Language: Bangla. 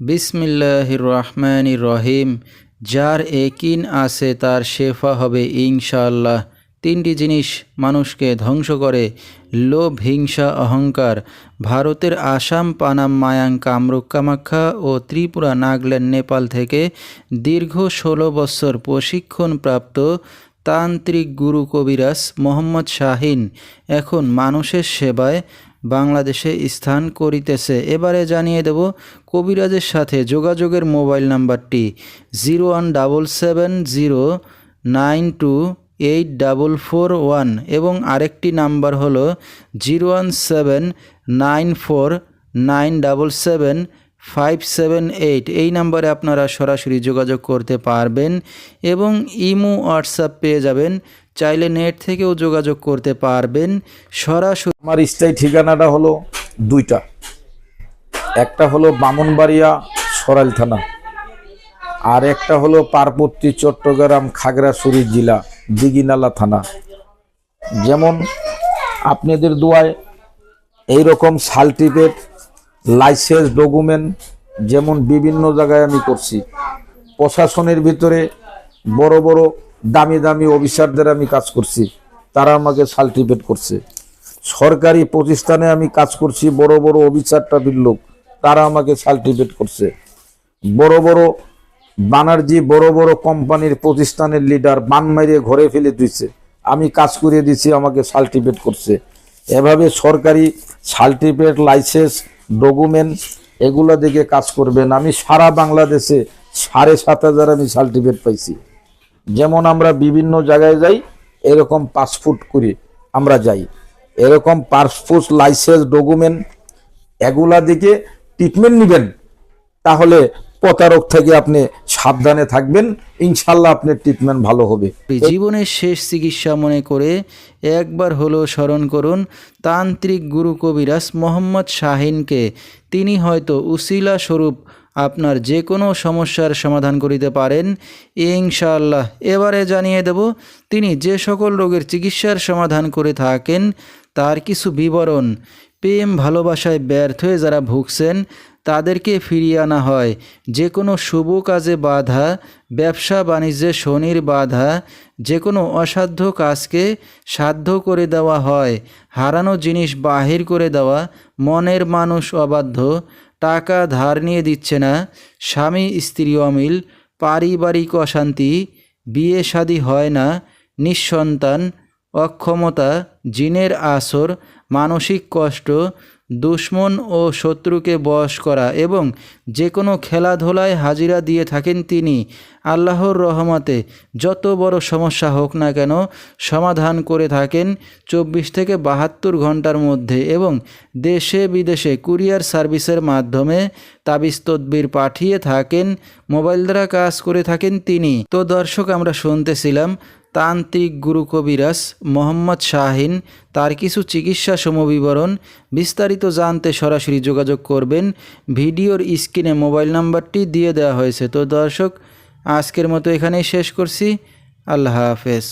বিসমিল্লাহির রহমান রহিম যার একিন আছে, তার শেফা হবে ইনশাআল্লাহ। তিনটি জিনিস মানুষকে ধ্বংস করে, লোভ, হিংসা, অহংকার। ভারতের আসাম, পানাম, মায়াং, কামরূপ, কামাখ্যা ও ত্রিপুরা, নাগাল্যান্ড, নেপাল থেকে দীর্ঘ ষোলো বছর প্রশিক্ষণপ্রাপ্ত তান্ত্রিক গুরু কবিরাজ মোহাম্মদ শাহিন এখন মানুষের সেবায় বাংলাদেশে স্থান করিতেছে। এবারে জানিয়ে দেব, কবিরাজের সাথে যোগাযোগের মোবাইল নাম্বারটি zero one double seven zero nine two eight double four one এবং আরেকটি নাম্বার হলো zero one seven nine four nine double seven five seven eight এই নাম্বারে আপনারা সরাসরি যোগাযোগ করতে পারবেন এবং ইমো হোয়াটসঅ্যাপ পেয়ে যাবেন। চাইলে নেট থেকেও যোগাযোগ করতে পারবেন। সরাসরি আমার স্থায়ী ঠিকানাটা হলো দুইটা। একটা হলো বামনবাড়িয়া সরাইল থানা আর একটা হলো পার্বতী, চট্টগ্রাম, খাগড়াছড়ি জেলা, দিঘিনালা থানা। যেমন আপনাদের দোয়ায় এইরকম সার্টিফিকেট লাইসেন্স ডকুমেন্ট যেমন বিভিন্ন জায়গায় আমি করছি। প্রশাসনের ভিতরে বড় বড় দামি দামি অফিসারদের আমি কাজ করছি। তারা আমাকে সার্টিফিকেট করছে। সরকারি প্রতিষ্ঠানে আমি কাজ করছি, বড় বড় অফিসার টাবির লোক, তারা আমাকে সার্টিফিকেট করছে। বড় বড় বানার্জি, বড় বড় কোম্পানির প্রতিষ্ঠানের লিডার বান মারিয়ে ঘরে ফেলে দিচ্ছে আমি কাজ করিয়ে দিছি আমাকে সার্টিফিকেট করছে। এভাবে সরকারি সার্টিফিকেট, লাইসেন্স ডকুমেন্ট এগুলো দিকে কাজ করবেন। আমি সারা বাংলাদেশে সাড়ে সাত হাজার আমি সার্টিফিকেট পাইছি। যেমন আমরা বিভিন্ন জায়গায় যাই, এরকম পাসপোর্ট করি আমরা যাই। এরকম পাসপোর্ট লাইসেন্স ডকুমেন্ট এগুলা দিকে ট্রিটমেন্ট নেবেন। তাহলে প্রতারক থেকে আপনি সাবধানে থাকবেন। ইনশাল্লাহ আপনার ট্রিটমেন্ট ভালো হবে। জীবনের শেষ চিকিৎসা মনে করে একবার হলো স্মরণ করুন, তান্ত্রিক গুরু কবিরাজ মোহাম্মদ শাহিনকে। তিনি হয়তো উসিলা স্বরূপ আপনার যে কোনো সমস্যার সমাধান করিতে পারেন। ইনশাআল্লাহ এবারে জানিয়ে দেব, তিনি যে সকল রোগের চিকিৎসার সমাধান করে থাকেন, তার কিছু বিবরণ। প্রেম ভালোবাসায় ব্যর্থ হয়ে যারা ভুগছেন তাদেরকে ফিরিয়ে আনা হয়। যে কোনো শুভ কাজে বাধা, ব্যবসা বাণিজ্যে শনির বাধা যে কোনো অসাধ্য কাজকে সাধ্য করে দেওয়া হয়। হারানো জিনিস বাহির করে দেওয়া, মনের মানুষ অবাধ্য, টাকা ধার নিয়ে দিচ্ছে না, স্বামী স্ত্রী অমিল, পারিবারিক অশান্তি, বিয়ে শাদী হয় না, নিঃসন্তান, অক্ষমতা, জিনের আসর, মানসিক কষ্ট দুশ্মন ও শত্রুকে বশ করা এবং যে কোনো খেলাধুলায় হাজিরা দিয়ে থাকেন তিনি। আল্লাহর রহমতে যত বড় সমস্যা হোক না কেন সমাধান করে থাকেন চব্বিশ থেকে বাহাত্তর ঘণ্টার মধ্যে এবং দেশে বিদেশে কুরিয়ার সার্ভিসের মাধ্যমে তাবিজ তদবির পাঠিয়ে থাকেন, মোবাইল দ্বারা কাজ করে থাকেন তিনি। তো দর্শক, আমরা শুনতেছিলাম তান্ত্রিক গুরু কবিরাজ মোহাম্মদ শাহিন তার কিছু চিকিৎসা সমবিবরণ বিস্তারিত জানতে সরাসরি যোগাযোগ করবেন। ভিডিওর স্ক্রিনে মোবাইল নাম্বারটি দিয়ে দেওয়া হয়েছে। তো দর্শক, আজকের মতো এখানেই শেষ করছি। আল্লাহ হাফেজ।